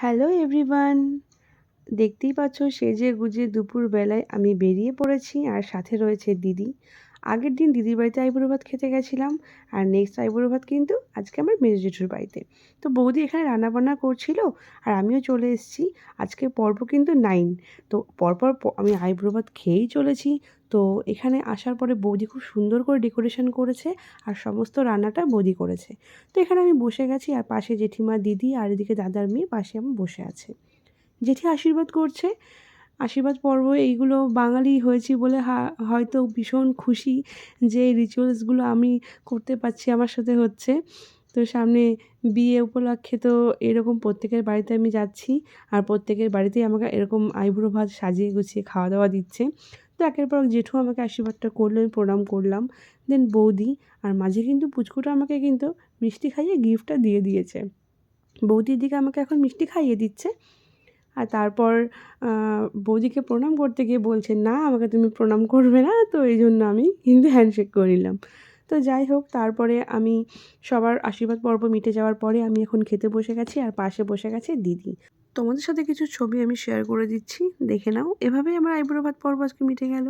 Hello everyone দেখতেই পাচ্ছ সেজে গুজে দুপুরবেলায় আমি বেরিয়ে পড়েছি আর সাথে রয়েছে দিদি। আগের দিন দিদির বাড়িতে আইবুড়ো ভাত খেতে গেছিলাম আর নেক্সট আইবুড়ো ভাত কিন্তু আজকে আমার মেজো জেঠুর বাড়িতে। তো বৌদি এখানে রান্নাবান্না করছিল আর আমিও চলে এসেছি। আজকে পর্ব কিন্তু নাইন তো পরপর আমি আইবুড়ো ভাত খেয়েই চলেছি। তো এখানে আসার পরে বৌদি খুব সুন্দর করে ডেকোরেশন করেছে আর সমস্ত রান্নাটা বৌদি করেছে। তো এখানে আমি বসে গেছি আর পাশে জেঠিমা দিদি আর এদিকে দাদার মেয়ে পাশে আমি বসে আছে। জেঠি আশীর্বাদ করছে আশীর্বাদ পর্ব, এইগুলো বাঙালি হয়েছি বলে হয়তো ভীষণ খুশি যে এই রিচুয়ালসগুলো আমি করতে পারছি আমার সাথে হচ্ছে। তো সামনে বিয়ে উপলক্ষে তো এরকম প্রত্যেকের বাড়িতে আমি যাচ্ছি আর প্রত্যেকের বাড়িতেই আমাকে এরকম আইবুড়ো ভাত সাজিয়ে গুছিয়ে খাওয়া দাওয়া দিচ্ছে। তো একের পর জেঠু আমাকে আশীর্বাদটা করল, আমি প্রণাম করলাম। দেন বৌদি আর মাঝে কিন্তু পুচকুটা আমাকে কিন্তু মিষ্টি খাইয়ে গিফটটা দিয়ে দিয়েছে। বৌদির দিকে আমাকে এখন মিষ্টি খাইয়ে দিচ্ছে। আর তারপর বৌদিকে প্রণাম করতে গিয়ে বলছে, না, আমাকে তুমি প্রণাম করবে না। তো এই জন্য আমি কিন্তু হ্যান্ডশেক করে নিলাম। তো যাই হোক, তারপরে আমি সবার আশীর্বাদ পর্ব মিটে যাওয়ার পরে আমি এখন খেতে বসে গেছি আর পাশে বসে গেছে দিদি। তোমাদের সাথে কিছু ছবি আমি শেয়ার করে দিচ্ছি, দেখে নাও। এভাবেই আমার আইবুড়ো ভাত পর্ব আজকে মিটে গেল।